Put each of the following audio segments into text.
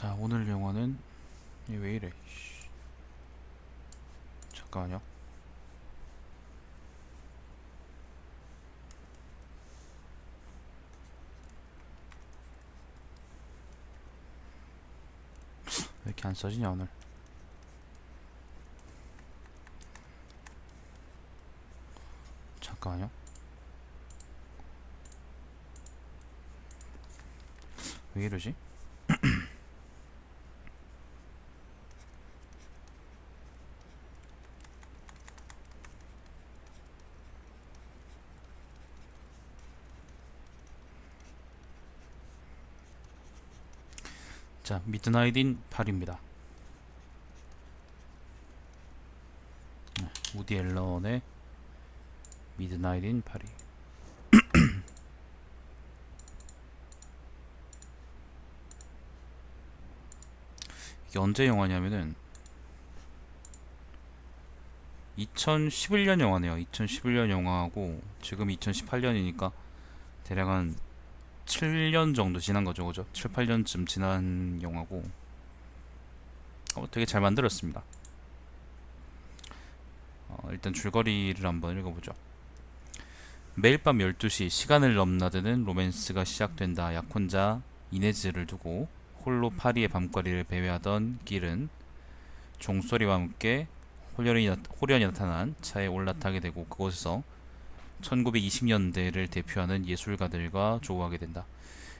자 오늘 영화는 이왜 이래 씨. 잠깐만요 왜 이렇게 안 써지냐 오늘 잠깐만요 왜 이러지? 자, 미드나잇인 8입니다. 우디 앨런의 미드나잇인 8이 이게 언제 영화냐면은 2011년 영화네요. 2011년 영화하고 지금 2018년이니까 대략 한 7년 정도 지난 거죠, 그죠? 7, 8년쯤 지난 영화고, 어, 되게 잘 만들었습니다. 어, 일단 줄거리를 한번 읽어보죠. 매일 밤 12시 시간을 넘나드는 로맨스가 시작된다. 약혼자 이네즈를 두고 홀로 파리의 밤거리를 배회하던 길은 종소리와 함께 홀연히, 나- 홀연히 나타난 차에 올라타게 되고 그곳에서 1920년대를 대표하는 예술가들과 조우하게 된다.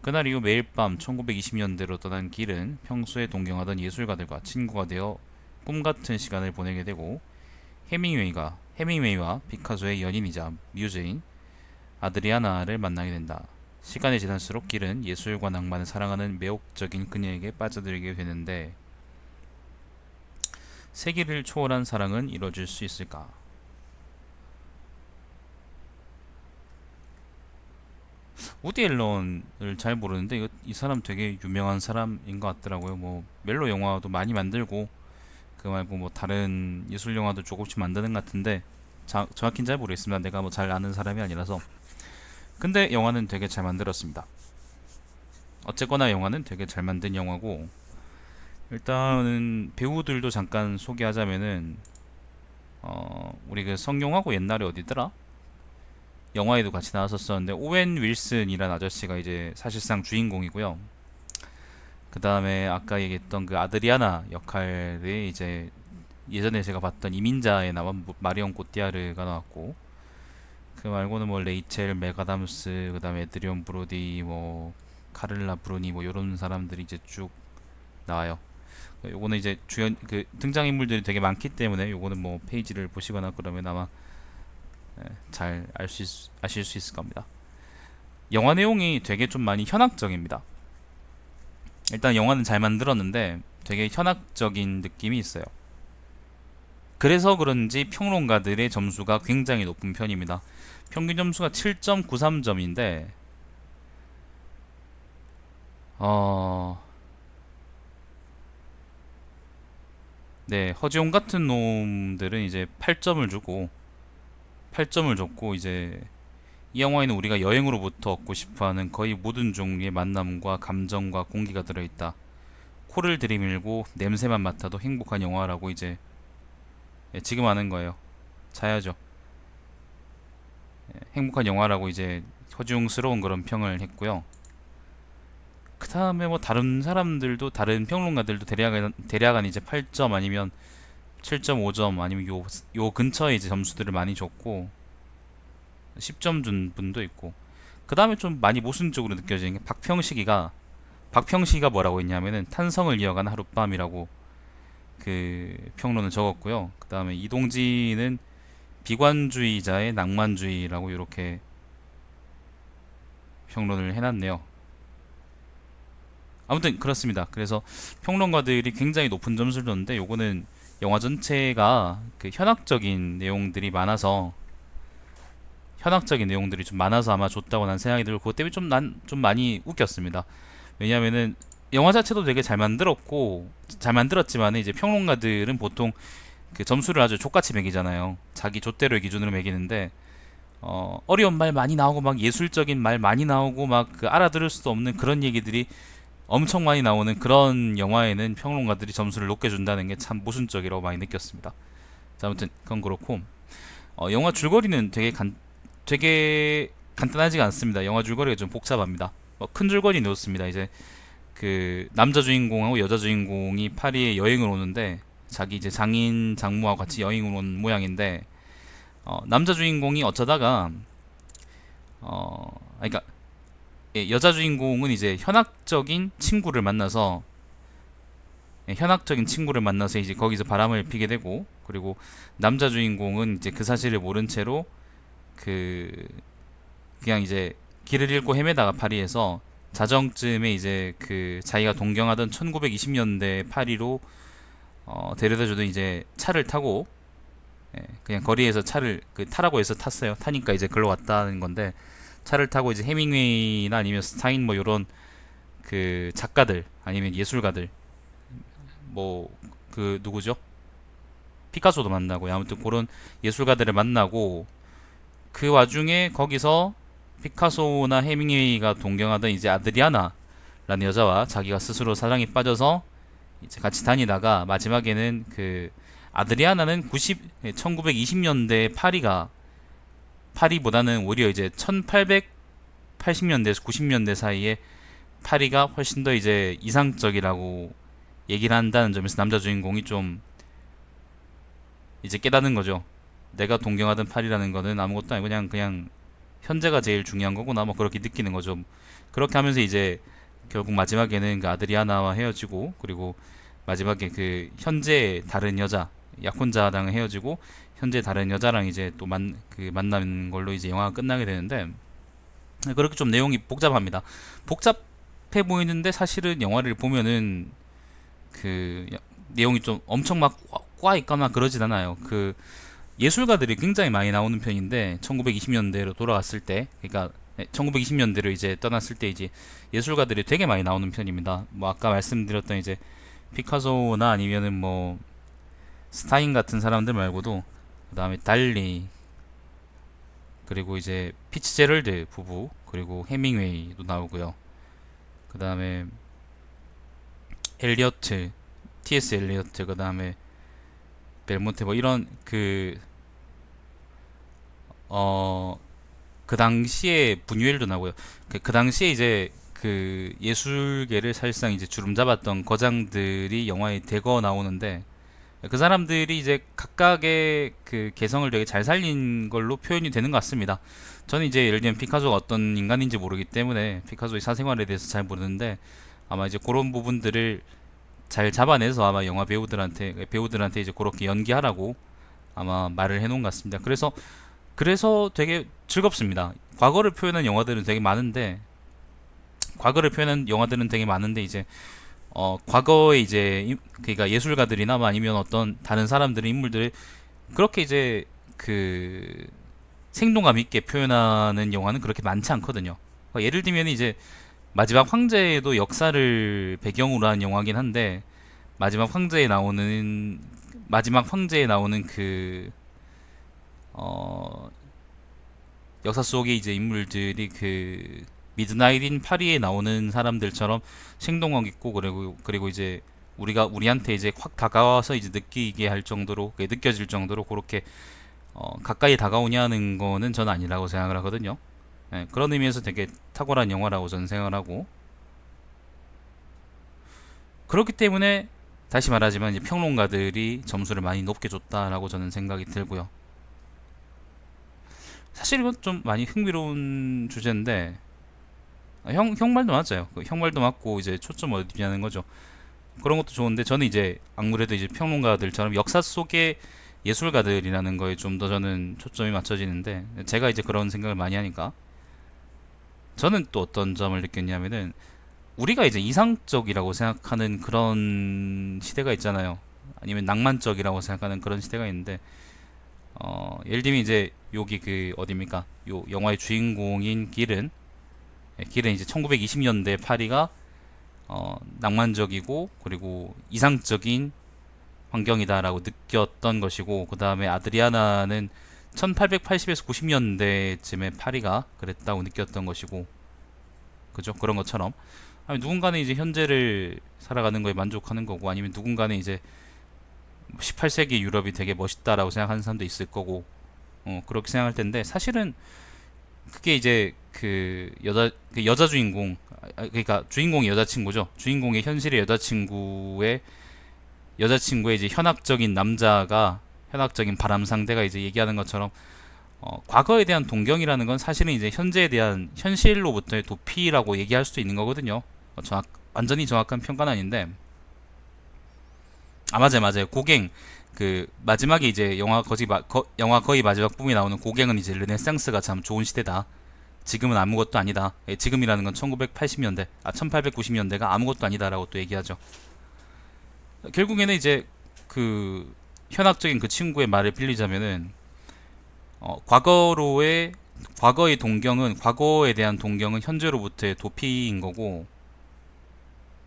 그날 이후 매일 밤 1920년대로 떠난 길은 평소에 동경하던 예술가들과 친구가 되어 꿈 같은 시간을 보내게 되고 해밍웨이가 해밍웨이와 피카소의 연인이자 뮤즈인 아드리아나를 만나게 된다. 시간이 지날수록 길은 예술과 낭만을 사랑하는 매혹적인 그녀에게 빠져들게 되는데 세기를 초월한 사랑은 이루어질 수 있을까? 우디 앨런을 잘 모르는데 이거, 이 사람 되게 유명한 사람인 것 같더라고요. 뭐 멜로 영화도 많이 만들고 그 말고 뭐 다른 예술 영화도 조금씩 만드는 것 같은데 자, 정확히는 잘 모르겠습니다. 내가 뭐 잘 아는 사람이 아니라서. 근데 영화는 되게 잘 만들었습니다. 어쨌거나 영화는 되게 잘 만든 영화고 일단은 배우들도 잠깐 소개하자면은 어 우리 그 성룡하고 옛날에 어디더라? 영화에도 같이 나왔었었는데 오웬 윌슨이라는 아저씨가 이제 사실상 주인공이고요. 그 다음에 아까 얘기했던 그 아드리아나 역할이 이제 예전에 제가 봤던 이민자에 나온 모- 마리온 꼬띠아르가 나왔고 그 말고는 뭐 레이첼 메가담스 그 다음에 에드리온 브로디 뭐 카를라 브루니 뭐 이런 사람들이 이제 쭉 나와요. 요거는 이제 주연 그 등장 인물들이 되게 많기 때문에 요거는 뭐 페이지를 보시거나 그러면 아마 잘알수 아실 수 있을 겁니다. 영화 내용이 되게 좀 많이 현학적입니다. 일단 영화는 잘 만들었는데 되게 현학적인 느낌이 있어요. 그래서 그런지 평론가들의 점수가 굉장히 높은 편입니다. 평균 점수가 7.93점인데 어 네, 허지용 같은 놈들은 이제 8점을 주고 8점을 줬고 이제 이 영화에는 우리가 여행으로부터 얻고 싶어하는 거의 모든 종류의 만남과 감정과 공기가 들어있다. 코를 들이밀고 냄새만 맡아도 행복한 영화라고 이제 예, 지금 아는 거예요. 자야죠. 예, 행복한 영화라고 이제 허중스러운 그런 평을 했고요. 그 다음에 뭐 다른 사람들도 다른 평론가들도 대략 대략 이제 8점 아니면 7.5점 아니면 요, 요 근처에 이제 점수들을 많이 줬고 10점 준 분도 있고 그 다음에 좀 많이 모순적으로 느껴지는 게 박평식이가 박평식이가 뭐라고 했냐면은 탄성을 이어가는 하룻밤이라고 그 평론을 적었고요. 그 다음에 이동진은 비관주의자의 낭만주의라고 이렇게 평론을 해놨네요. 아무튼 그렇습니다. 그래서 평론가들이 굉장히 높은 점수를 줬는데 요거는 영화 전체가 그 현학적인 내용들이 많아서 현학적인 내용들이 좀 많아서 아마 줬다고 난 생각이 들고 그것 때문에 좀 난좀 많이 웃겼습니다. 왜냐하면은 영화 자체도 되게 잘 만들었고 잘 만들었지만 이제 평론가들은 보통 그 점수를 아주 족같이 매기잖아요. 자기 좆대로 기준으로 매기는데 어, 어려운 말 많이 나오고 막 예술적인 말 많이 나오고 막 그 알아들을 수도 없는 그런 얘기들이 엄청 많이 나오는 그런 영화에는 평론가들이 점수를 높게 준다는 게 참 모순적이라고 많이 느꼈습니다. 자, 아무튼 그건 그렇고 어, 영화 줄거리는 되게 간 되게 간단하지가 않습니다. 영화 줄거리가 좀 복잡합니다. 뭐 큰 줄거리는 이렇습니다. 이제 그 남자 주인공하고 여자 주인공이 파리에 여행을 오는데 자기 이제 장인 장모와 같이 여행을 온 모양인데 어, 남자 주인공이 어쩌다가 어 예, 여자 주인공은 이제 현학적인 친구를 만나서 예, 현학적인 친구를 만나서 이제 거기서 바람을 피게 되고 그리고 남자 주인공은 이제 그 사실을 모른 채로 그 그냥 이제 길을 잃고 헤매다가 파리에서 자정쯤에 이제 그 자기가 동경하던 1920년대 파리로 어, 데려다주던 이제 차를 타고 예, 그냥 거리에서 차를 그 타라고 해서 탔어요. 타니까 이제 글로 왔다는 건데 차를 타고 이제 해밍웨이나 아니면 스타인 뭐 요런 그 작가들 아니면 예술가들 뭐 그 누구죠? 피카소도 만나고 아무튼 그런 예술가들을 만나고 그 와중에 거기서 피카소나 해밍웨이가 동경하던 이제 아드리아나라는 여자와 자기가 스스로 사랑에 빠져서 이제 같이 다니다가 마지막에는 그 아드리아나는 90 1920년대 파리가 파리보다는 오히려 이제 1880년대에서 90년대 사이에 파리가 훨씬 더 이제 이상적이라고 얘기를 한다는 점에서 남자 주인공이 좀 이제 깨닫는 거죠. 내가 동경하던 파리라는 거는 아무것도 아니고 그냥 그냥 현재가 제일 중요한 거구나 뭐 그렇게 느끼는 거죠. 그렇게 하면서 이제 결국 마지막에는 그 아드리아나와 헤어지고 그리고 마지막에 그 현재 다른 여자 약혼자랑 헤어지고 현재 다른 여자랑 이제 또 만 그 만나는 걸로 이제 영화가 끝나게 되는데 그렇게 좀 내용이 복잡합니다. 복잡해 보이는데 사실은 영화를 보면은 그 야- 내용이 좀 엄청 막 꽉 있거나 그러진 않아요. 그 예술가들이 굉장히 많이 나오는 편인데 1920년대로 돌아갔을 때 그러니까 1920년대로 이제 떠났을 때 이제 예술가들이 되게 많이 나오는 편입니다. 뭐 아까 말씀드렸던 이제 피카소나 아니면은 뭐 스타인 같은 사람들 말고도 그 다음에 달리 그리고 이제 피츠제럴드 부부 그리고 해밍웨이도 나오고요. 그 다음에 엘리어트 T.S. 엘리어트 그 다음에 벨몬테 뭐 이런 그 어, 그 당시에 분유엘도 나고요. 그, 그 당시에 이제 그 예술계를 사실상 이제 주름 잡았던 거장들이 영화에 대거 나오는데 그 사람들이 이제 각각의 그 개성을 되게 잘 살린 걸로 표현이 되는 것 같습니다. 저는 이제 예를 들면 피카소가 어떤 인간인지 모르기 때문에 피카소의 사생활에 대해서 잘 모르는데 아마 이제 그런 부분들을 잘 잡아내서 아마 영화 배우들한테 배우들한테 이제 그렇게 연기하라고 아마 말을 해놓은 것 같습니다. 그래서 그래서 되게 즐겁습니다. 과거를 표현한 영화들은 되게 많은데 과거를 표현한 영화들은 되게 많은데 이제 어 과거에 이제 임- 그러니까 예술가들이나 뭐 아니면 어떤 다른 사람들의 인물들을 그렇게 이제 그 생동감 있게 표현하는 영화는 그렇게 많지 않거든요. 그러니까 예를 들면 이제 마지막 황제도 역사를 배경으로 한 영화긴 한데 마지막 황제에 나오는 마지막 황제에 나오는 그 어, 역사 속의 이제 인물들이 그 미드나잇 인 파리에 나오는 사람들처럼 생동감 있고 그리고 그리고 이제 우리가 우리한테 이제 확 다가와서 이제 느끼게 할 정도로 느껴질 정도로 그렇게 어, 가까이 다가오냐는 거는 저는 아니라고 생각을 하거든요. 예, 그런 의미에서 되게 탁월한 영화라고 저는 생각을 하고 그렇기 때문에 다시 말하지만 이제 평론가들이 점수를 많이 높게 줬다라고 저는 생각이 들고요. 사실 이건 좀 많이 흥미로운 주제인데 아, 형, 형 말도 맞아요. 그형 말도 맞고 이제 초점 어디냐는 거죠. 그런 것도 좋은데 저는 이제 아무래도 이제 평론가들처럼 역사 속의 예술가들이라는 거에 좀 더 저는 초점이 맞춰지는데 제가 이제 그런 생각을 많이 하니까 저는 또 어떤 점을 느꼈냐면은 우리가 이제 이상적이라고 생각하는 그런 시대가 있잖아요. 아니면 낭만적이라고 생각하는 그런 시대가 있는데 어, 예를 들면 이제 여기 그 어디입니까? 요 영화의 주인공인 길은 예, 길은 이제 1920년대 파리가 어, 낭만적이고 그리고 이상적인 환경이다라고 느꼈던 것이고 그 다음에 아드리아나는 1880에서 90년대쯤에 파리가 그랬다고 느꼈던 것이고 그죠? 그런 것처럼 아니 누군가는 이제 현재를 살아가는 거에 만족하는 거고 아니면 누군가는 이제 18세기 유럽이 되게 멋있다라고 생각하는 사람도 있을 거고 어 그렇게 생각할 텐데 사실은 그게 이제 그 여자 그 여자 주인공 아, 그러니까 주인공이 여자친구죠 주인공의 현실의 여자친구의 여자친구의 이제 현학적인 남자가 현학적인 바람 상대가 이제 얘기하는 것처럼 어, 과거에 대한 동경이라는 건 사실은 이제 현재에 대한 현실로부터의 도피라고 얘기할 수도 있는 거거든요. 어, 정확, 완전히 정확한 평가는 아닌데. 아, 맞아요, 맞아요. 고갱. 그, 마지막에 이제 영화 거의, 마, 거, 영화 거의 마지막 부분에 나오는 고갱은 이제 르네상스가 참 좋은 시대다. 지금은 아무것도 아니다. 예, 지금이라는 건 1980년대, 아, 1890년대가 아무것도 아니다라고 또 얘기하죠. 결국에는 이제 그, 현학적인 그 친구의 말을 빌리자면은, 어, 과거로의 과거의 동경은 과거에 대한 동경은 현재로부터의 도피인 거고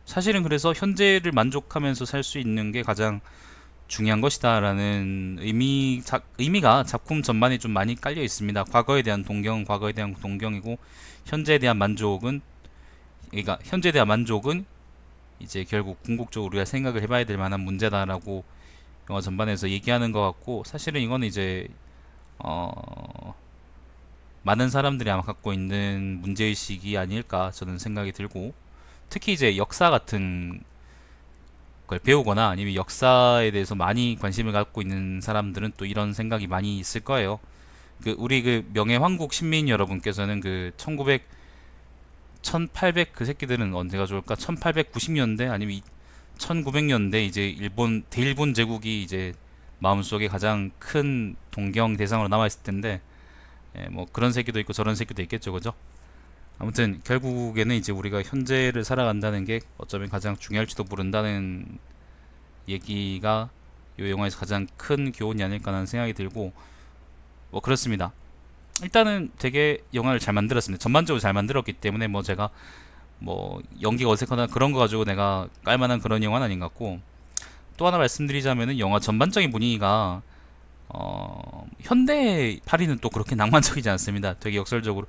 사실은 그래서 현재를 만족하면서 살 수 있는 게 가장 중요한 것이다라는 의미 자, 의미가 작품 전반에 좀 많이 깔려 있습니다. 과거에 대한 동경은 과거에 대한 동경이고 현재에 대한 만족은 그러니까 현재에 대한 만족은 이제 결국 궁극적으로 우리가 생각을 해봐야 될 만한 문제다라고 영화 전반에서 얘기하는 것 같고 사실은 이거는 이제 어, 많은 사람들이 아마 갖고 있는 문제의식이 아닐까 저는 생각이 들고 특히 이제 역사 같은 걸 배우거나 아니면 역사에 대해서 많이 관심을 갖고 있는 사람들은 또 이런 생각이 많이 있을 거예요. 그 우리 그 명예황국 신민 여러분께서는 그 1900, 1800 그 새끼들은 언제가 좋을까? 1890년대 아니면 1900년대 이제 일본 대일본 제국이 이제 마음속에 가장 큰 동경 대상으로 남아 있을 텐데 예, 뭐 그런 새끼도 있고 저런 새끼도 있겠죠 그죠 아무튼 결국에는 이제 우리가 현재를 살아간다는 게 어쩌면 가장 중요할지도 모른다는 얘기가 이 영화에서 가장 큰 교훈이 아닐까 하는 생각이 들고 뭐 그렇습니다 일단은 되게 영화를 잘 만들었습니다 전반적으로 잘 만들었기 때문에 뭐 제가 뭐 연기가 어색하다 그런 거 가지고 내가 깔만한 그런 영화는 아닌 것 같고 또 하나 말씀드리자면은 영화 전반적인 분위기가 어, 현대 파리는 또 그렇게 낭만적이지 않습니다. 되게 역설적으로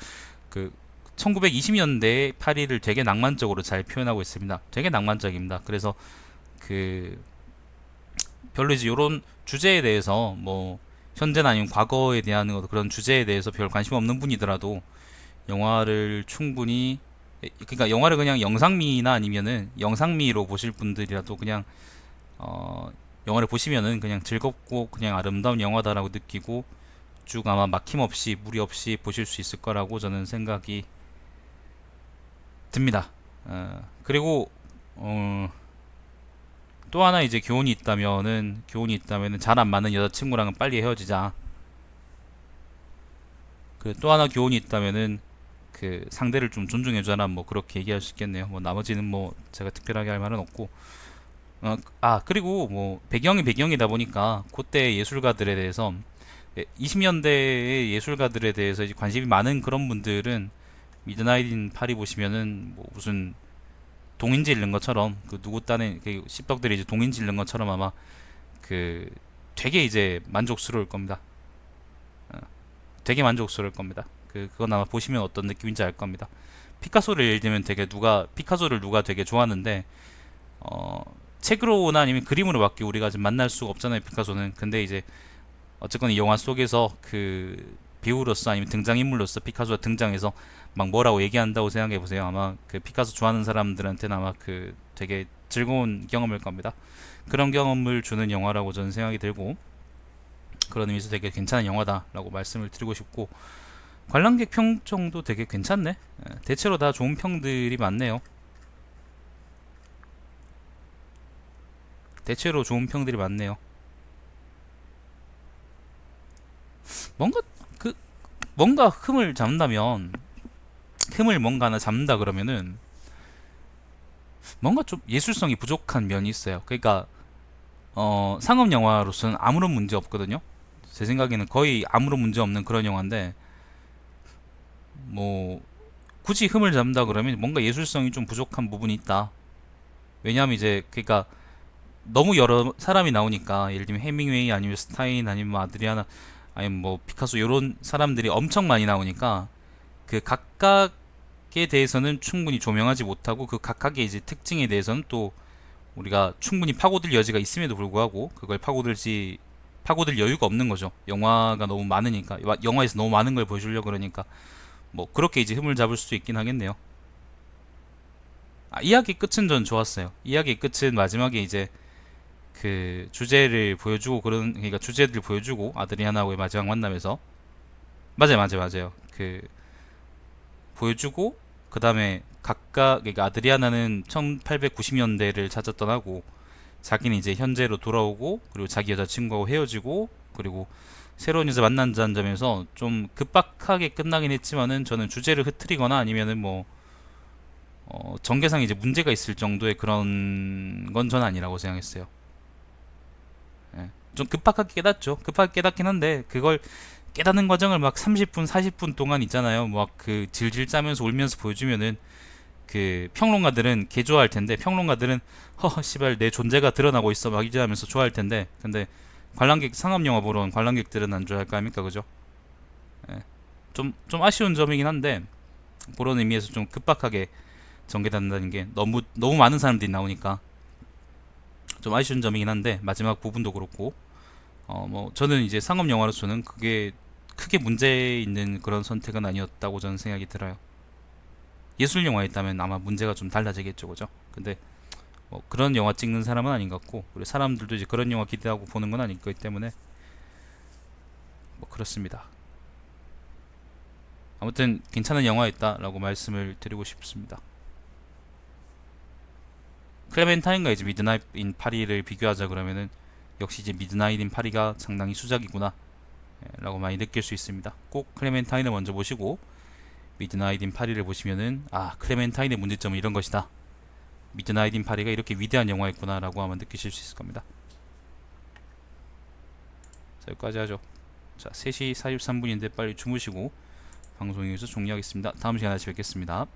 그 1920년대 파리를 되게 낭만적으로 잘 표현하고 있습니다. 되게 낭만적입니다. 그래서 그 별로 이제 이런 주제에 대해서 뭐 현재나 아니면 과거에 대한 그런 주제에 대해서 별 관심 없는 분이더라도 영화를 충분히 그러니까 영화를 그냥 영상미나 아니면은 영상미로 보실 분들이라도 그냥 어, 영화를 보시면은 그냥 즐겁고 그냥 아름다운 영화다라고 느끼고 쭉 아마 막힘없이 무리 없이 보실 수 있을 거라고 저는 생각이 듭니다. 어, 그리고 어, 또 하나 이제 교훈이 있다면은 교훈이 있다면은 잘 안 맞는 여자친구랑은 빨리 헤어지자. 그 또 하나 교훈이 있다면은 그 상대를 좀 존중해줘라 뭐 그렇게 얘기할 수 있겠네요. 뭐 나머지는 뭐 제가 특별하게 할 말은 없고 어, 아 그리고 뭐 배경이 배경이다 보니까 그때 예술가들에 대해서 20년대의 예술가들에 대해서 관심이 많은 그런 분들은 미드나잇 인 파리 보시면은 뭐 무슨 동인지 읽는 것처럼 그 누구 딴에 그 씹덕들이 이제 동인지 읽는 것처럼 아마 그 되게 이제 만족스러울 겁니다. 어, 되게 만족스러울 겁니다. 그 그건 아마 보시면 어떤 느낌인지 알 겁니다. 피카소를 예를 들면 되게 누가 피카소를 누가 되게 좋아하는데 어 책으로나 아니면 그림으로밖에 우리가 지금 만날 수가 없잖아요 피카소는 근데 이제 어쨌건 이 영화 속에서 그 배우로서 아니면 등장인물로서 피카소가 등장해서 막 뭐라고 얘기한다고 생각해 보세요. 아마 그 피카소 좋아하는 사람들한테는 아마 그 되게 즐거운 경험일 겁니다. 그런 경험을 주는 영화라고 저는 생각이 들고 그런 의미에서 되게 괜찮은 영화다라고 말씀을 드리고 싶고 관람객 평정도 되게 괜찮네. 예, 대체로 다 좋은 평들이 많네요. 대체로 좋은 평들이 많네요. 뭔가 그 뭔가 흠을 잡는다면 흠을 뭔가 하나 잡는다 그러면은 뭔가 좀 예술성이 부족한 면이 있어요. 그러니까 어, 상업 영화로서는 아무런 문제 없거든요. 제 생각에는 거의 아무런 문제 없는 그런 영화인데 뭐 굳이 흠을 잡는다 그러면 뭔가 예술성이 좀 부족한 부분이 있다. 왜냐하면 이제 그러니까 너무 여러 사람이 나오니까 예를 들면 해밍웨이 아니면 스타인 아니면 뭐 아드리아나 아니면 뭐 피카소 이런 사람들이 엄청 많이 나오니까 그 각각에 대해서는 충분히 조명하지 못하고 그 각각의 이제 특징에 대해서는 또 우리가 충분히 파고들 여지가 있음에도 불구하고 그걸 파고들지 파고들 여유가 없는 거죠. 영화가 너무 많으니까 와- 영화에서 너무 많은 걸 보여주려 고 그러니까 뭐 그렇게 이제 흠을 잡을 수도 있긴 하겠네요. 아, 이야기 끝은 전 좋았어요. 이야기 끝은 마지막에 이제 그 주제를 보여주고 그런 그러니까 주제들 보여주고 아드리아나하고의 마지막 만남에서 맞아요, 맞아요, 맞아요. 그 보여주고 그 다음에 각각 그러니까 아드리아나는 1890년대를 찾아 떠나고 자기는 이제 현재로 돌아오고 그리고 자기 여자친구하고 헤어지고 그리고 새로운 여자 만난다는 점에서 좀 급박하게 끝나긴 했지만은 저는 주제를 흐트리거나 아니면은 뭐 어, 전개상 이제 문제가 있을 정도의 그런 건 전 아니라고 생각했어요. 예. 좀 급박하게 깨닫죠. 급하게 깨닫긴 한데 그걸 깨닫는 과정을 막 30분, 40분 동안 있잖아요. 막 그 질질 짜면서 울면서 보여주면은 그 평론가들은 개 좋아할 텐데 평론가들은 허 씨발 내 존재가 드러나고 있어 막 이러면서 좋아할 텐데 근데 관람객 상업 영화 보러 온 관람객들은 안 좋아할까 합니까 그죠? 예. 좀, 좀 아쉬운 점이긴 한데 그런 의미에서 좀 급박하게 전개된다는 게 너무 너무 많은 사람들이 나오니까 좀 아쉬운 점이긴 한데 마지막 부분도 그렇고 어 뭐 저는 이제 상업 영화로서는 그게 크게 문제 있는 그런 선택은 아니었다고 저는 생각이 들어요. 예술 영화였다면 아마 문제가 좀 달라지겠죠, 그죠? 근데 뭐 그런 영화 찍는 사람은 아닌 것 같고 우리 사람들도 이제 그런 영화 기대하고 보는 건 아닐 거기 때문에 뭐 그렇습니다. 아무튼 괜찮은 영화였다라고 말씀을 드리고 싶습니다. 클레멘타인과 이제 미드나잇 인 파리를 비교하자 그러면은 역시 이제 미드나잇 인 파리가 상당히 수작이구나 예, 라고 많이 느낄 수 있습니다. 꼭 클레멘타인을 먼저 보시고 미드나잇 인 파리를 보시면은 아 클레멘타인의 문제점은 이런 것이다. 미드나잇 인 파리가 이렇게 위대한 영화였구나 라고 아마 느끼실 수 있을 겁니다. 자 여기까지 하죠. 자 3시 43분인데 빨리 주무시고 방송 여기서 종료하겠습니다. 다음 시간에 다시 뵙겠습니다.